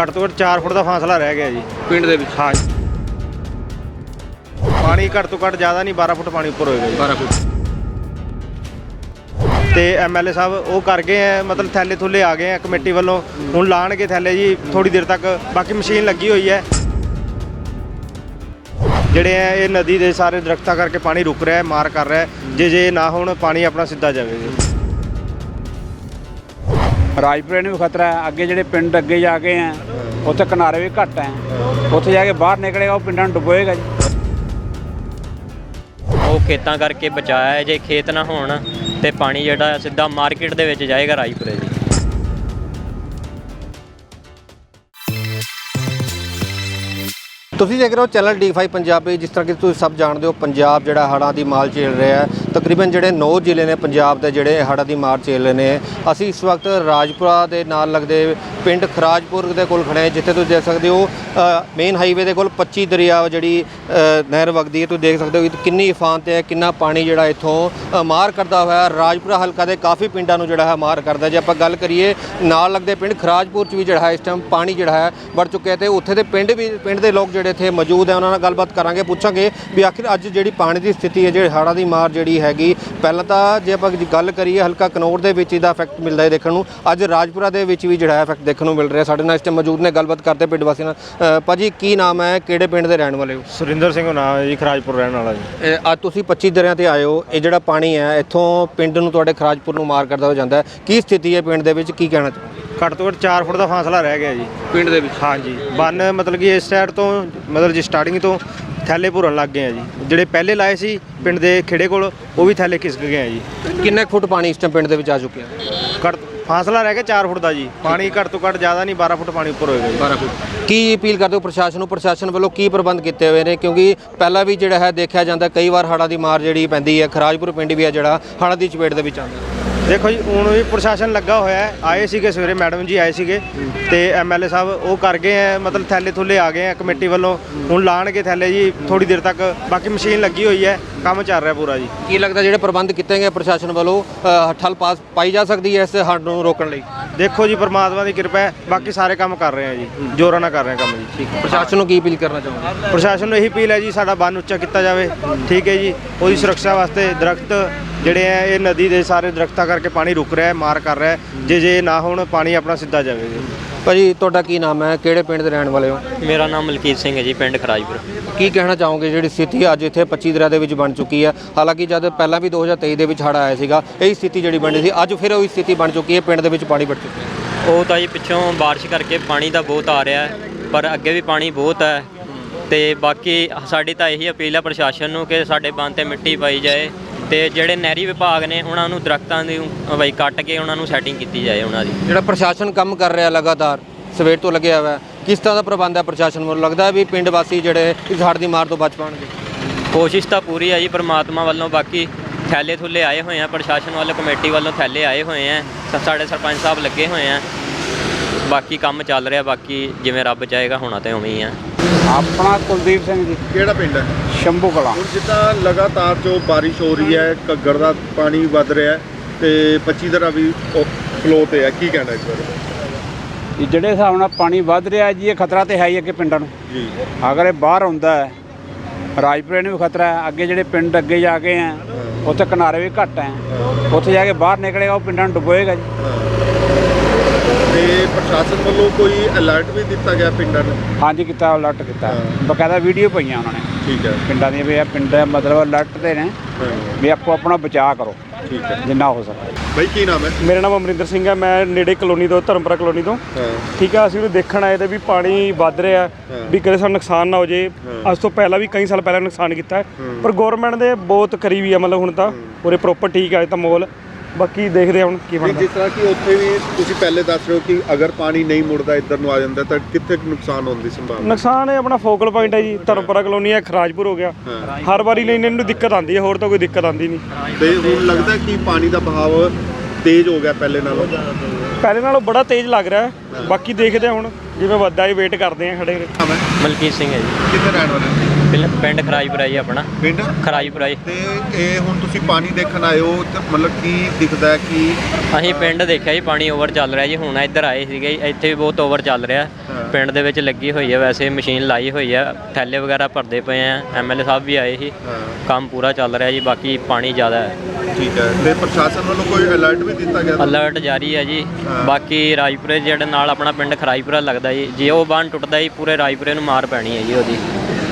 ਘੱਟ ਤੋਂ ਘੱਟ 4 ਫੁੱਟ ਦਾ ਫਾਸਲਾ ਰਹਿ ਗਿਆ ਜੀ। ਪਿੰਡ ਦੇ ਵਿੱਚ? ਹਾਂ ਪਾਣੀ ਘੱਟ ਤੋਂ ਘੱਟ ਜ਼ਿਆਦਾ ਨਹੀਂ 12 ਫੁੱਟ ਪਾਣੀ ਉੱਪਰ ਹੋਏਗਾ ਜੀ। 12 ਫੁੱਟ। ਤੇ ਐਮਐਲਏ ਸਾਹਿਬ ਉਹ ਕਰ ਗਏ ਆ ਮਤਲਬ ਥੈਲੇ ਥੁੱਲੇ ਆ ਗਏ ਆ ਕਮੇਟੀ ਵੱਲੋਂ। ਹੁਣ ਲਾਣਗੇ ਥੈਲੇ ਜੀ ਥੋੜੀ ਦੇਰ ਤੱਕ। ਬਾਕੀ ਮਸ਼ੀਨ ਲੱਗੀ ਹੋਈ ਹੈ। ਜਿਹੜੇ ਆ ਇਹ ਨਦੀ ਦੇ ਸਾਰੇ ਦਰਖਤਾਂ ਕਰਕੇ ਪਾਣੀ ਰੁਕ ਰਿਹਾ ਹੈ ਮਾਰ ਕਰ ਰਿਹਾ ਹੈ। ਜੇ ਜੇ ਨਾ ਹੁਣ ਪਾਣੀ ਆਪਣਾ ਸਿੱਧਾ ਜਾਵੇ ਜੀ। ਰਾਜਪੁਰੇ ਨੂੰ ਵੀ ਖਤਰਾ ਹੈ। ਅੱਗੇ ਜਿਹੜੇ ਪਿੰਡ ਅੱਗੇ ਜਾ ਕੇ ਆ ਉੱਥੇ ਕਿਨਾਰੇ ਵੀ ਘੱਟ ਹੈ। ਉੱਥੇ ਜਾ ਕੇ ਬਾਹਰ ਨਿਕਲੇਗਾ, ਉਹ ਪਿੰਡਾਂ ਨੂੰ ਡੁਬੋਏਗਾ ਜੀ। ਉਹ ਖੇਤਾਂ ਕਰਕੇ ਬਚਾਇਆ ਹੈ, ਜੇ ਖੇਤ ਨਾ ਹੋਣ ਤੇ ਪਾਣੀ ਜਿਹੜਾ ਸਿੱਧਾ ਮਾਰਕੀਟ ਦੇ ਵਿੱਚ ਜਾਏਗਾ ਰਾਜਪੁਰੇ ਜੀ। ਤੁਸੀਂ ਦੇਖ ਰਹੇ ਹੋ ਚੈਨਲ D5 ਪੰਜਾਬੀ, ਜਿਸ ਤਰ੍ਹਾਂ ਕਿ ਤੁਸੀਂ ਸਭ ਜਾਣਦੇ ਹੋ, ਪੰਜਾਬ ਜਿਹੜਾ ਹੜ੍ਹਾਂ ਦੀ ਮਾਰ ਝੇਲ ਰਿਹਾ ਹੈ। ਤਕਰੀਬਨ ਜਿਹੜੇ 9 ਜ਼ਿਲ੍ਹੇ ਨੇ ਪੰਜਾਬ ਦੇ ਜਿਹੜੇ ਹੜ੍ਹਾਂ ਦੀ ਮਾਰ ਝੇਲ ਰਹੇ ਨੇ, ਅਸੀਂ ਇਸ ਵਕਤ ਰਾਜਪੁਰਾ ਦੇ ਨਾਲ ਲੱਗਦੇ ਪਿੰਡ ਖਰਾਜਪੁਰ ਦੇ ਕੋਲ ਖੜੇ ਹਾਂ, ਜਿੱਥੇ ਤੁਸੀਂ ਦੇਖ ਸਕਦੇ ਹੋ ਮੇਨ ਹਾਈਵੇ ਦੇ ਕੋਲ 25 ਦਰਿਆ ਜਿਹੜੀ ਨਹਿਰ ਵਗਦੀ ਹੈ। ਤੁਸੀਂ ਦੇਖ ਸਕਦੇ ਹੋ ਕਿ ਕਿੰਨੀ ਇਫਾਨ ਤੇ ਹੈ, ਕਿੰਨਾ ਪਾਣੀ ਜਿਹੜਾ ਇੱਥੋਂ ਮਾਰ ਕਰਦਾ ਹੋਇਆ ਰਾਜਪੁਰਾ ਹਲਕਾ ਦੇ ਕਾਫੀ ਪਿੰਡਾਂ ਨੂੰ ਜਿਹੜਾ ਹੈ ਮਾਰ ਕਰਦਾ ਜੇ ਆਪਾਂ ਗੱਲ ਕਰੀਏ, ਨਾਲ ਲੱਗਦੇ ਪਿੰਡ ਖਰਾਜਪੁਰ ਚ ਵੀ ਜਿਹੜਾ ਹੈ, ਇਸ ਟਾਈਮ ਪਾਣੀ ਜਿਹੜਾ ਹੈ ਵੜ ਚੁੱਕਿਆ ਤੇ ਉੱਥੇ ਦੇ ਪਿੰਡ ਵੀ, ਪਿੰਡ ਦੇ ਲੋਕ ਜਿਹੜੇ ਇੱਥੇ ਮੌਜੂਦ ਹੈ ਉਹਨਾਂ ਨਾਲ ਗੱਲਬਾਤ ਕਰਾਂਗੇ ਪੁੱਛਾਂਗੇ ਵੀ ਆਖਿਰ ਅੱਜ ਜਿਹੜੀ ਪਾਣੀ ਦੀ ਸਥਿਤੀ ਹੈ ਜਿਹੜੀ ਹੜ੍ਹਾਂ ਦੀ ਮਾਰ ਜਿਹੜੀ ਹੈਗੀ ਪਹਿਲਾਂ ਤਾਂ ਜੇ ਆਪਾਂ ਗੱਲ ਕਰੀਏ ਹਲਕਾ ਕਨੌਰ ਦੇ ਵਿੱਚ ਇਹਦਾ ਇਫੈਕਟ ਮਿਲਦਾ ਹੈ ਦੇਖਣ ਨੂੰ ਅੱਜ ਰਾਜਪੁਰਾ ਦੇ ਵਿੱਚ ਵੀ ਜਿਹੜਾ ਇਫੈਕਟ ਦੇਖਣ ਨੂੰ ਮਿਲ ਰਿਹਾ ਸਾਡੇ ਨਾਲ ਇਸ ਟਾਈਮ ਮੌਜੂਦ ਨੇ ਗੱਲਬਾਤ ਕਰਦੇ ਪਿੰਡ ਵਾਸੀਆਂ ਨਾਲ। ਭਾਜੀ ਕੀ ਨਾਮ ਹੈ ਕਿਹੜੇ ਪਿੰਡ ਦੇ ਰਹਿਣ ਵਾਲੇ ਹੋ? ਸੁਰਿੰਦਰ ਸਿੰਘ ਨਾਮ ਹੈ ਜੀ ਖਰਾਜਪੁਰ ਰਹਿਣ ਵਾਲਾ ਜੀ। ਅੱਜ ਤੁਸੀਂ 25 ਦਰਿਆ ਤੇ ਆਏ ਹੋ ਇਹ ਜਿਹੜਾ ਪਾਣੀ ਹੈ ਇੱਥੋਂ ਪਿੰਡ ਨੂੰ ਤੁਹਾਡੇ ਖਰਾਜਪੁਰ ਨੂੰ ਮਾਰ ਕਰਦਾ ਹੋ ਜਾਂਦਾ ਕੀ ਸਥਿਤੀ ਹੈ ਪਿੰਡ ਦੇ ਵਿੱਚ ਕੀ ਕਹਿਣਾ ਚਾਹੁੰਦੇ ਘੱਟ ਤੋਂ ਘੱਟ 4 ਫੁੱਟ ਦਾ ਫਾਸਲਾ ਰਹਿ ਗਿਆ ਜੀ। ਪਿੰਡ ਦੇ ਵਿੱਚ? ਹਾਂਜੀ। ਬੰਨ ਮਤਲਬ ਕਿ ਇਸ ਸਾਈਡ ਤੋਂ ਮਤਲਬ ਜੀ ਸਟਾਰਟਿੰਗ ਤੋਂ ਥੈਲੇ ਭੁਰਨ ਲੱਗ ਗਏ ਆ ਜੀ। ਜਿਹੜੇ ਪਹਿਲੇ ਲਾਏ ਸੀ ਪਿੰਡ ਦੇ ਖੇੜੇ ਕੋਲ ਉਹ ਵੀ ਥੈਲੇ ਖਿਸਕ ਗਏ ਆ ਜੀ। ਕਿੰਨੇ ਕੁ ਫੁੱਟ ਪਾਣੀ ਇਸ ਟਾਈਮ ਪਿੰਡ ਦੇ ਵਿੱਚ ਆ ਚੁੱਕਿਆ? ਘੱਟ ਫਾਸਲਾ ਰਹਿ ਗਿਆ 4 ਫੁੱਟ ਦਾ ਜੀ। ਪਾਣੀ ਘੱਟ ਤੋਂ ਘੱਟ ਜ਼ਿਆਦਾ ਨਹੀਂ 12 ਫੁੱਟ ਪਾਣੀ ਉੱਪਰ ਹੋਏਗਾ ਜੀ। 12 ਫੁੱਟ। ਕੀ ਅਪੀਲ ਕਰਦੇ ਹੋ ਪ੍ਰਸ਼ਾਸਨ ਨੂੰ? ਪ੍ਰਸ਼ਾਸਨ ਵੱਲੋਂ ਕੀ ਪ੍ਰਬੰਧ ਕੀਤੇ ਹੋਏ ਨੇ? ਕਿਉਂਕਿ ਪਹਿਲਾਂ ਵੀ ਜਿਹੜਾ ਹੈ ਦੇਖਿਆ ਜਾਂਦਾ ਕਈ ਵਾਰ ਹੜ੍ਹਾਂ ਦੀ ਮਾਰ ਜਿਹੜੀ ਪੈਂਦੀ ਹੈ ਖਰਾਜਪੁਰ ਪਿੰਡ ਵੀ ਹੈ ਜਿਹੜਾ ਹੜ੍ਹਾਂ ਦੀ ਚਪੇਟ ਦੇ ਵਿੱਚ ਆਉਂਦਾ। ਦੇਖੋ ਜੀ ਹੁਣ ਵੀ ਪ੍ਰਸ਼ਾਸਨ ਲੱਗਾ ਹੋਇਆ ਹੈ। ਆਏ ਸੀਗੇ ਸਵੇਰੇ ਮੈਡਮ ਜੀ ਆਏ ਸੀਗੇ ਤੇ ਐਮਐਲਏ ਸਾਹਿਬ ਉਹ ਕਰ ਗਏ ਆ ਮਤਲਬ ਥੈਲੇ ਥੁੱਲੇ ਆ ਗਏ ਆ ਕਮੇਟੀ ਵੱਲੋਂ। ਹੁਣ ਲਾਣਗੇ ਥੈਲੇ ਜੀ ਥੋੜੀ ਦੇਰ ਤੱਕ। ਬਾਕੀ ਮਸ਼ੀਨ ਲੱਗੀ ਹੋਈ ਹੈ ਕੰਮ ਚੱਲ ਰਿਹਾ ਪੂਰਾ ਜੀ। ਕੀ ਲੱਗਦਾ ਜਿਹੜੇ ਪ੍ਰਬੰਧ ਕੀਤੇ ਗਏ ਪ੍ਰਸ਼ਾਸਨ ਵੱਲੋਂ ਅ, ਠੱਲ ਪਾਸ ਪਾਈ ਜਾ ਸਕਦੀ ਹੈ ਇਸ ਹੜ੍ਹ ਨੂੰ ਰੋਕਣ ਲਈ? ਦੇਖੋ ਜੀ ਪ੍ਰਮਾਤਮਾ ਦੀ ਕਿਰਪਾ ਹੈ ਬਾਕੀ ਸਾਰੇ ਕੰਮ ਕਰ ਰਹੇ ਆ ਜੀ। ਜੋਰਾਂ ਨਾਲ ਕਰ ਰਹੇ ਆ ਕੰਮ ਜੀ। ਠੀਕ ਪ੍ਰਸ਼ਾਸਨ ਨੂੰ ਕੀ ਅਪੀਲ ਕਰਨਾ ਚਾਹੁੰਦੇ ਪ੍ਰਸ਼ਾਸਨ ਨੂੰ ਇਹੀ ਅਪੀਲ ਹੈ ਜੀ ਸਾਡਾ ਬੰਨ ਉੱਚਾ ਕੀਤਾ ਜਾਵੇ। ਠੀਕ ਹੈ ਜੀ ਉਹਦੀ ਸੁਰੱਖਿਆ ਵਾਸਤੇ ਦਰਖਤ ਜਿਹੜੇ ਆ ਇਹ ਨਦੀ ਦੇ ਸਾਰੇ ਦਰਖਤਾਂ ਕਰਕੇ ਪਾਣੀ ਰੁਕ ਰਿਹਾ ਹੈ ਮਾਰ ਕਰ ਰਿਹਾ ਹੈ। ਜੇ ਜੇ ਨਾ ਹੁਣ ਪਾਣੀ ਆਪਣਾ ਸਿੱਧਾ ਜਾਵੇ ਜੀ। ਭਾਜੀ ਤੁਹਾਡਾ ਕੀ ਨਾਮ ਹੈ? ਕਿਹੜੇ ਪਿੰਡ ਦੇ ਰਹਿਣ ਵਾਲੇ ਹੋ? ਮੇਰਾ ਨਾਮ ਮਲਕੀਤ ਸਿੰਘ ਹੈ ਜੀ ਪਿੰਡ ਖਰਾਜਪੁਰ। ਕੀ ਕਹਿਣਾ ਚਾਹੋਗੇ? ਜਿਹੜੀ ਸਥਿਤੀ ਅੱਜ ਇੱਥੇ 25 ਦਰਿਆ ਦੇ ਵਿੱਚ ਬਣ ਚੁੱਕੀ ਹੈ। ਹਾਲਾਂਕਿ ਜਦ ਪਹਿਲਾਂ ਵੀ 2023 ਦੇ ਵਿੱਚ ਹੜ੍ਹ ਆਇਆ ਸੀਗਾ ਇਹੀ ਸਥਿਤੀ ਜਿਹੜੀ ਬਣੀ ਸੀ ਅੱਜ ਫਿਰ ਉਹੀ ਸਥਿਤੀ ਬਣ ਚੁੱਕੀ ਹੈ ਪਿੰਡ ਦੇ ਵਿੱਚ ਪਾਣੀ ਵੜ ਚੁੱਕਿਆ ਹੈ। ਉਹ ਤਾਂ ਜੀ ਪਿੱਛੋਂ ਬਾਰਿਸ਼ ਕਰਕੇ ਪਾਣੀ ਤਾਂ ਬਹੁਤ ਆ ਰਿਹਾ ਹੈ ਪਰ ਅੱਗੇ ਵੀ ਪਾਣੀ ਬਹੁਤ ਹੈ। ਤੇ ਬਾਕੀ ਸਾਡੀ ਤਾਂ ਇਹੀ ਅਪੀਲ ਹੈ ਪ੍ਰਸ਼ਾਸਨ ਨੂੰ ਕਿ ਸਾਡੇ ਬੰਨ ਤੇ ਮਿੱਟੀ ਪਾਈ ਜਾਏ। ਤੇ ਜਿਹੜੇ ਨਹਿਰੀ ਵਿਭਾਗ ਨੇ ਉਹਨਾਂ ਨੂੰ ਦਰਖਤਾਂ ਦੀ ਬਈ ਕੱਟ ਕੇ ਉਹਨਾਂ ਨੂੰ ਸੈਟਿੰਗ ਕੀਤੀ ਜਾਏ ਉਹਨਾਂ ਦੀ। ਜਿਹੜਾ ਪ੍ਰਸ਼ਾਸਨ ਕੰਮ ਕਰ ਰਿਹਾ ਲਗਾਤਾਰ ਸਵੇਰ ਤੋਂ ਲੱਗਿਆ ਹੋਇਆ ਕਿਸ ਤਰ੍ਹਾਂ ਦਾ ਪ੍ਰਬੰਧ ਹੈ ਪ੍ਰਸ਼ਾਸਨ ਵੱਲੋਂ? ਲੱਗਦਾ ਹੈ ਵੀ ਪਿੰਡ ਵਾਸੀ ਜਿਹੜੇ ਇਸ ਹੜ੍ਹ ਦੀ ਮਾਰ ਤੋਂ ਬਚ ਪਾਣਗੇ। ਕੋਸ਼ਿਸ਼ ਤਾਂ ਪੂਰੀ ਹੈ ਜੀ ਪ੍ਰਮਾਤਮਾ ਵੱਲੋਂ ਬਾਕੀ ਥੈਲੇ ਥੁੱਲੇ ਆਏ ਹੋਏ ਆ ਪ੍ਰਸ਼ਾਸਨ ਵੱਲੋਂ ਕਮੇਟੀ ਵੱਲੋਂ ਥੈਲੇ ਆਏ ਹੋਏ ਆ ਸਾਡੇ ਸਰਪੰਚ ਸਾਹਿਬ ਲੱਗੇ ਹੋਏ ਆ। ਬਾਕੀ ਕੰਮ ਚੱਲ ਰਿਹਾ ਬਾਕੀ ਜਿਵੇਂ ਰੱਬ ਚਾਹੇਗਾ ਹੋਣਾ ਤੇ ਉਵੇਂ ਹੀ ਆ। ਆਪਣਾ ਕੁਲਦੀਪ ਸਿੰਘ ਜੀ। ਕਿਹੜਾ ਪਿੰਡ ਹੈ? ਸ਼ੰਭੂ ਕਲਾਂ। ਹੁਣ ਜਿੱਦਾਂ ਲਗਾਤਾਰ ਜੋ ਬਾਰਿਸ਼ ਹੋ ਰਹੀ ਹੈ ਘੱਗਰ ਦਾ ਪਾਣੀ ਵੱਧ ਰਿਹਾ ਹੈ ਤੇ 25 ਦਰਾ ਵੀ ਫਲੋ ਤੇ ਹੈ। ਕੀ ਕਹਿਣਾ ਇਸ ਬਾਰੇ? ਇਹ ਜਿਹੜੇ ਹਿਸਾਬ ਨਾਲ ਪਾਣੀ ਵੱਧ ਰਿਹਾ ਜੀ ਇਹ ਖਤਰਾ ਤੇ ਹੈ ਹੀ ਅੱਗੇ ਪਿੰਡਾਂ ਨੂੰ। ਜੀ। ਅਗਰ ਇਹ ਬਾਹਰ ਆਉਂਦਾ ਹੈ ਰਾਜਪੁਰੇ ਨੂੰ ਵੀ ਖਤਰਾ ਹੈ ਅੱਗੇ ਜਿਹੜੇ ਪਿੰਡ ਅੱਗੇ ਜਾ ਕੇ ਆ ਉੱਥੇ ਕਿਨਾਰੇ ਵੀ ਘੱਟ ਹੈ। ਉੱਥੇ ਜਾ ਕੇ ਬਾਹਰ ਨਿਕਲੇਗਾ ਉਹ ਪਿੰਡਾਂ ਨੂੰ ਡੁਬੋਏਗਾ ਜੀ। ਤੇ ਪ੍ਰਸ਼ਾਸਨ ਵੱਲੋਂ ਕੋਈ ਅਲਰਟ ਵੀ ਦਿੱਤਾ ਗਿਆ ਪਿੰਡਾਂ ਨੂੰ? ਹਾਂਜੀ ਕੀਤਾ ਅਲਰਟ ਕੀਤਾ। ਬਕਾਇਦਾ ਵੀਡੀਓ ਪਈਆਂ ਉਹਨਾਂ ਨੇ। ਠੀਕ ਹੈ। ਪਿੰਡਾਂ ਦੀਆਂ ਵੀ ਇਹ ਪਿੰਡ ਮਤਲਬ ਅਲਰਟ ਤੇ ਨੇ ਵੀ ਆਪੋ ਆਪਣਾ ਬਚਾਅ ਕਰੋ ਠੀਕ ਹੈ। ਜਿੰਨਾ ਹੋ ਸਕੇ। ਬਈ ਕੀ ਨਾਮ ਹੈ? ਮੇਰਾ ਨਾਮ ਅਮਰਿੰਦਰ ਸਿੰਘ ਹੈ ਮੈਂ ਨੇੜੇ ਕਲੋਨੀ ਤੋਂ ਧਰਮਪੁਰਾ ਕਲੋਨੀ ਤੋਂ। ਠੀਕ ਹੈ ਅਸੀਂ ਉਹ ਦੇਖਣ ਆਏ ਤੇ ਵੀ ਪਾਣੀ ਵੱਧ ਰਿਹਾ। ਵੀ ਕਦੇ ਸਾਨੂੰ ਨੁਕਸਾਨ ਨਾ ਹੋ ਜੇ। ਅੱਜ ਤੋਂ ਪਹਿਲਾਂ ਵੀ ਕਈ ਸਾਲ ਪਹਿਲਾਂ ਨੁਕਸਾਨ ਕੀਤਾ। ਪਰ ਗਵਰਨਮੈਂਟ ਦੇ ਬਹੁਤ ਕਰੀਬੀ ਆ ਮਤਲਬ ਹੁਣ ਤਾਂ ਪੂਰੇ ਪ੍ਰੋਪਰ ਠੀਕ ਹੈ ਤਾਂ ਮਾਹੌਲ। ਬਾਕੀ ਦੇਖਦੇ ਹਾਂ ਹੁਣ ਕੀ ਬਣਦਾ। ਜਿਸ ਤਰ੍ਹਾਂ ਕਿ ਉੱਥੇ ਵੀ ਤੁਸੀਂ ਪਹਿਲੇ ਦੱਸ ਰਹੇ ਹੋ ਕਿ ਅਗਰ ਪਾਣੀ ਨਹੀਂ ਮੁੜਦਾ ਇੱਧਰ ਨੂੰ ਆ ਜਾਂਦਾ ਤਾਂ ਕਿੱਥੇ ਕੁ ਨੁਕਸਾਨ ਹੋਣ ਦੀ ਸੰਭਾਵਨਾ? ਨੁਕਸਾਨ ਇਹ ਆਪਣਾ ਫੋਕਲ ਪੁਆਇੰਟ ਹੈ ਜੀ ਧਰਮਪੁਰਾ ਕਲੋਨੀ ਹੈ ਖਰਾਜਪੁਰ ਹੋ ਗਿਆ। ਹਰ ਵਾਰੀ ਲਈ ਇਹਨਾਂ ਨੂੰ ਦਿੱਕਤ ਆਉਂਦੀ ਹੈ ਹੋਰ ਤਾਂ ਕੋਈ ਦਿੱਕਤ ਆਉਂਦੀ ਨਹੀਂ। ਤੇ ਹੁਣ ਲੱਗਦਾ ਕਿ ਪਾਣੀ ਦਾ ਬਹਾਵ ਤੇਜ਼ ਹੋ ਗਿਆ ਪਹਿਲੇ ਨਾਲੋਂ। ਪਹਿਲੇ ਨਾਲੋਂ ਬੜਾ ਤੇਜ਼ ਲੱਗ ਰਿਹਾ ਹੈ। ਬਾਕੀ ਦੇਖਦੇ ਹਾਂ ਹੁਣ ਜਿਵੇਂ ਵੱਧਦਾ ਹੈ ਵੇਟ ਕਰਦੇ ਹਾਂ ਖੜੇ ਮਲਕੀਤ ਸਿੰਘ ਹੈ ਜੀ। ਕਿੱਥੇ ਰਹਿਣ ਵਾਲੇ ਪਿੰਡ ਖਰਾਈਪੁਰਾ ਜੀ ਆਪਣਾ। ਪਿੰਡ? ਖਰਾਈਪੁਰਾ ਜੀ। ਤੇ ਇਹ ਹੁਣ ਤੁਸੀਂ ਪਾਣੀ ਦੇਖਣ ਆਏ ਹੋ ਤੇ ਮਤਲਬ ਕੀ ਦਿਖਦਾ ਹੈ ਕਿ ਅਸੀਂ ਪਿੰਡ ਦੇਖਿਆ ਜੀ ਪਾਣੀ ਓਵਰ ਚੱਲ ਰਿਹਾ ਜੀ ਹੁਣ ਇੱਧਰ ਆਏ ਸੀਗੇ ਜੀ, ਇੱਥੇ ਵੀ ਬਹੁਤ ਓਵਰ ਚੱਲ ਰਿਹਾ। ਹਾਂ। ਪਿੰਡ ਦੇ ਵਿੱਚ ਲੱਗੀ ਹੋਈ ਹੈ ਵੈਸੇ ਮਸ਼ੀਨ ਲਾਈ ਹੋਈ ਹੈ ਥੈਲੇ ਵਗੈਰਾ ਭਰਦੇ ਪਏ ਆ ਐਮਐਲਏ ਸਾਹਿਬ ਵੀ ਆਏ ਸੀ। ਹਾਂ। ਕੰਮ ਪੂਰਾ ਚੱਲ ਰਿਹਾ ਜੀ ਬਾਕੀ ਪਾਣੀ ਜ਼ਿਆਦਾ ਹੈ। ਠੀਕ ਹੈ ਤੇ ਪ੍ਰਸ਼ਾਸਨ ਵੱਲੋਂ ਕੋਈ ਅਲਰਟ ਵੀ ਦਿੱਤਾ ਗਿਆ? ਅਲਰਟ ਜਾਰੀ ਹੈ ਜੀ। ਹਾਂ। ਬਾਕੀ ਰਾਜਪੁਰੇ ਜਿਹੜੇ ਨਾਲ ਆਪਣਾ ਪਿੰਡ ਖਰਾਈਪੁਰਾ ਲੱਗਦਾ ਜੀ ਜੇ ਉਹ ਬੰਨ ਟੁੱਟਦਾ ਜੀ ਪੂਰੇ ਰਾਜਪੁਰੇ ਨੂੰ ਮਾਰ ਪੈਣੀ ਹੈ ਜੀ ਉਹਦੀ।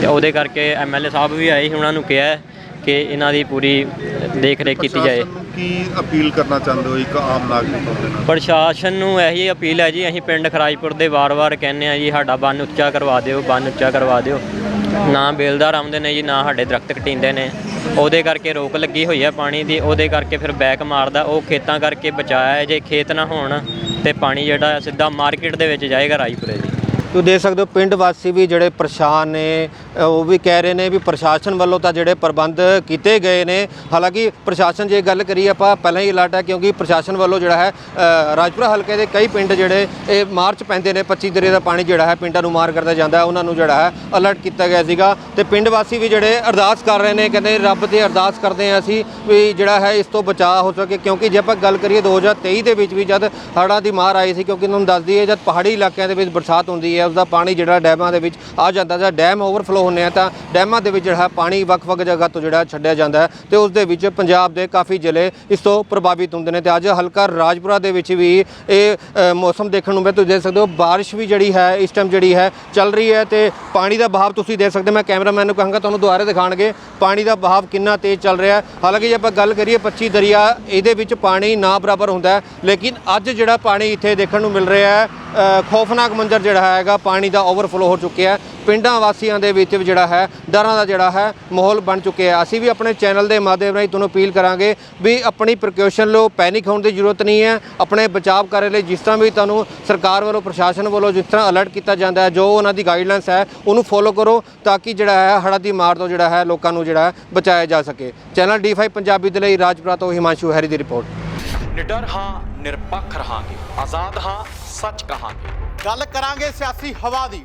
ਤੇ ਉਹਦੇ ਕਰਕੇ ਐਮਐਲਏ ਸਾਹਿਬ ਵੀ ਆਏ ਸੀ ਉਹਨਾਂ ਨੂੰ ਕਿਹਾ ਕਿ ਇਹਨਾਂ ਦੀ ਪੂਰੀ ਦੇਖ ਰੇਖ ਕੀਤੀ ਜਾਏ। ਪ੍ਰਸ਼ਾਸਨ ਨੂੰ ਕੀ ਅਪੀਲ ਕਰਨਾ ਚਾਹੁੰਦੇ ਹੋ ਇੱਕ ਆਮ ਨਾਗਰਿਕ ਦੇ ਨਾਲ ਪ੍ਰਸ਼ਾਸਨ ਨੂੰ ਇਹੀ ਅਪੀਲ ਹੈ ਜੀ ਅਸੀਂ ਪਿੰਡ ਖਰਾਜਪੁਰ ਦੇ ਵਾਰ-ਵਾਰ ਕਹਿੰਦੇ ਆ ਜੀ ਸਾਡਾ ਬੰਨ ਉੱਚਾ ਕਰਵਾ ਦਿਓ ਬੰਨ ਉੱਚਾ ਕਰਵਾ ਦਿਓ। ਨਾ ਬੇਲਦਾਰ ਆਉਂਦੇ ਨੇ ਜੀ ਨਾ ਸਾਡੇ ਦਰਖਤ ਕਟਿੰਦੇ ਨੇ। ਉਹਦੇ ਕਰਕੇ ਰੋਕ ਲੱਗੀ ਹੋਈ ਹੈ ਪਾਣੀ ਦੀ ਉਹਦੇ ਕਰਕੇ ਫਿਰ ਬੈਕ ਮਾਰਦਾ ਉਹ ਖੇਤਾਂ ਕਰਕੇ ਬਚਾਇਆ ਹੈ। ਜੇ ਖੇਤ ਨਾ ਹੋਣ ਤੇ ਪਾਣੀ ਜਿਹੜਾ ਹੈ ਸਿੱਧਾ ਮਾਰਕੀਟ ਦੇ ਵਿੱਚ ਜਾਏਗਾ ਰਾਜਪੁਰੇ ਜੀ। ਤੁਸੀਂ ਦੇਖ ਸਕਦੇ ਹੋ ਪਿੰਡ ਵਾਸੀ ਵੀ ਜਿਹੜੇ ਪਰੇਸ਼ਾਨ ਨੇ ਉਹ ਵੀ ਕਹਿ ਰਹੇ ਨੇ ਵੀ ਪ੍ਰਸ਼ਾਸਨ ਵੱਲੋਂ ਤਾਂ ਜਿਹੜੇ ਪ੍ਰਬੰਧ ਕੀਤੇ ਗਏ ਨੇ, ਹਾਲਾਂਕਿ ਪ੍ਰਸ਼ਾਸਨ ਜੇ ਗੱਲ ਕਰੀਏ ਆਪਾਂ, ਪਹਿਲਾਂ ਹੀ ਅਲਰਟ ਹੈ ਕਿਉਂਕਿ ਪ੍ਰਸ਼ਾਸਨ ਵੱਲੋਂ ਜਿਹੜਾ ਹੈ ਰਾਜਪੁਰਾ ਹਲਕੇ ਦੇ ਕਈ ਪਿੰਡ ਜਿਹੜੇ ਇਹ ਮਾਰਚ ਪੈਂਦੇ ਨੇ 25 ਦਰੇ ਦਾ ਪਾਣੀ ਜਿਹੜਾ ਹੈ ਪਿੰਡਾਂ ਨੂੰ ਮਾਰ ਕਰਦਾ ਜਾਂਦਾ ਉਹਨਾਂ ਨੂੰ ਜਿਹੜਾ ਹੈ ਅਲਰਟ ਕੀਤਾ ਗਿਆ ਸੀਗਾ। ਤੇ ਪਿੰਡ ਵਾਸੀ ਵੀ ਜਿਹੜੇ ਅਰਦਾਸ ਕਰ ਰਹੇ ਨੇ, ਕਹਿੰਦੇ ਰੱਬ ਤੇ ਅਰਦਾਸ ਕਰਦੇ ਹਾਂ ਅਸੀਂ ਵੀ ਜਿਹੜਾ ਹੈ ਇਸ ਤੋਂ ਬਚਾਅ ਹੋ ਸਕੇ, ਕਿਉਂਕਿ ਜੇ ਆਪਾਂ ਗੱਲ ਕਰੀਏ 2023 ਦੇ ਵਿੱਚ ਵੀ ਜਦ ਹੜ੍ਹਾਂ ਦੀ ਮਾਰ ਆਈ ਸੀ, ਕਿਉਂਕਿ ਤੁਹਾਨੂੰ ਦੱਸ ਦਈਏ ਜਦ ਪਹਾੜੀ ਇਲਾਕਿਆਂ ਦੇ ਵਿੱਚ ਬਰਸਾਤ ਹੁੰਦੀ ਹੈ ਉਸ ਦਾ ਪਾਣੀ ਜਿਹੜਾ ਡੈਮਾਂ ਦੇ ਵਿੱਚ ਆ ਜਾਂਦਾ ਜਾਂ ਡੈਮ ਓਵਰਫਲੋ ਹੁੰਦੇ ਆ ਤਾਂ ਡੈਮਾਂ ਦੇ ਵਿੱਚ ਜਿਹੜਾ ਪਾਣੀ ਵੱਖ-ਵੱਖ ਜਗ੍ਹਾ ਤੋਂ ਜਿਹੜਾ ਛੱਡਿਆ ਜਾਂਦਾ ਹੈ ਤੇ ਉਸ ਦੇ ਵਿੱਚ ਪੰਜਾਬ ਦੇ ਕਾਫੀ ਜ਼ਿਲ੍ਹੇ ਇਸ ਤੋਂ ਪ੍ਰਭਾਵਿਤ ਹੁੰਦੇ ਨੇ ਤੇ ਅੱਜ ਹਲਕਾ ਰਾਜਪੁਰਾ ਦੇ ਵਿੱਚ ਵੀ ਇਹ ਮੌਸਮ ਦੇਖਣ ਨੂੰ ਮਿਲਿਆ ਤੁਸੀਂ ਦੇਖ ਸਕਦੇ ਹੋ ਬਾਰਿਸ਼ ਵੀ ਜਿਹੜੀ ਹੈ ਇਸ ਟਾਈਮ ਜਿਹੜੀ ਹੈ ਚੱਲ ਰਹੀ ਹੈ ਤੇ ਪਾਣੀ ਦਾ ਬਹਾਵ ਤੁਸੀਂ ਦੇਖ ਸਕਦੇ ਹੋ। ਮੈਂ ਕੈਮਰਾਮੈਨ ਨੂੰ ਕਹਾਂਗਾ ਤੁਹਾਨੂੰ ਦੁਬਾਰਾ ਦਿਖਾਣਗੇ ਪਾਣੀ ਦਾ ਬਹਾਵ ਕਿੰਨਾ ਤੇਜ਼ ਚੱਲ ਰਿਹਾ ਹੈ ਹਾਲਾਂਕਿ ਜੇ ਆਪਾਂ ਗੱਲ ਕਰੀਏ 25 ਦਰਿਆ ਇਹਦੇ ਵਿੱਚ ਪਾਣੀ ਨਾ ਬਰਾਬਰ ਹੁੰਦਾ ਲੇਕਿਨ ਅੱਜ ਜਿਹੜਾ ਪਾਣੀ ਇੱਥੇ ਦੇਖਣ ਨੂੰ ਮਿਲ ਰਿਹਾ ਹੈ ਅ, ਖੌਫਨਾਕ ਮੰਜ਼ਰ ਜਿਹੜਾ ਹੈਗਾ ਪਾਣੀ ਦਾ ਓਵਰਫਲੋ ਹੋ ਚੁੱਕਿਆ ਹੈ ਪਿੰਡਾਂ ਵਾਸੀਆਂ ਦੇ ਵਿੱਚ ਵੀ ਜਿਹੜਾ ਹੈ ਡਰਾਂ ਦਾ ਜਿਹੜਾ ਹੈ ਮਾਹੌਲ ਬਣ ਚੁੱਕਿਆ ਹੈ। ਅਸੀਂ ਵੀ ਆਪਣੇ ਚੈਨਲ ਦੇ ਮਾਧਿਅਮ ਰਾਹੀਂ ਤੁਹਾਨੂੰ ਅਪੀਲ ਕਰਾਂਗੇ ਵੀ ਆਪਣੀ ਪ੍ਰੀਕਾਸ਼ਨ ਲਓ ਪੈਨਿਕ ਹੋਣ ਦੀ ਜ਼ਰੂਰਤ ਨਹੀਂ ਹੈ। ਆਪਣੇ ਬਚਾਅ ਕਰਨ ਲਈ ਜਿਸ ਤਰ੍ਹਾਂ ਵੀ ਤੁਹਾਨੂੰ ਸਰਕਾਰ ਵੱਲੋਂ ਪ੍ਰਸ਼ਾਸਨ ਵੱਲੋਂ ਜਿਸ ਤਰ੍ਹਾਂ ਅਲਰਟ ਕੀਤਾ ਜਾਂਦਾ ਹੈ ਜੋ ਉਹਨਾਂ ਦੀ ਗਾਈਡਲਾਈਨਸ ਹੈ ਉਹਨੂੰ ਫੋਲੋ ਕਰੋ ਤਾਂ ਕਿ ਜਿਹੜਾ ਹੈ ਹੜ੍ਹਾਂ ਦੀ ਮਾਰ ਤੋਂ ਜਿਹੜਾ ਹੈ ਲੋਕਾਂ ਨੂੰ ਜਿਹੜਾ ਹੈ ਬਚਾਇਆ ਜਾ ਸਕੇ। ਚੈਨਲ D5 ਪੰਜਾਬੀ ਦੇ ਲਈ ਰਾਜਪੁਰਾ ਤੋਂ ਹਿਮਾਂਸ਼ੂ ਹੈਰੀ ਦੀ ਰਿਪੋਰਟ। ਨਿਡਰ ਹਾਂ ਨਿਰਪੱਖ ਰਹਾਂਗੇ। ਆਜ਼ਾਦ ਹਾਂ ਸੱਚ ਕਹਾਂਗੇ। ਗੱਲ ਕਰਾਂਗੇ ਸਿਆਸੀ ਹਵਾ ਦੀ।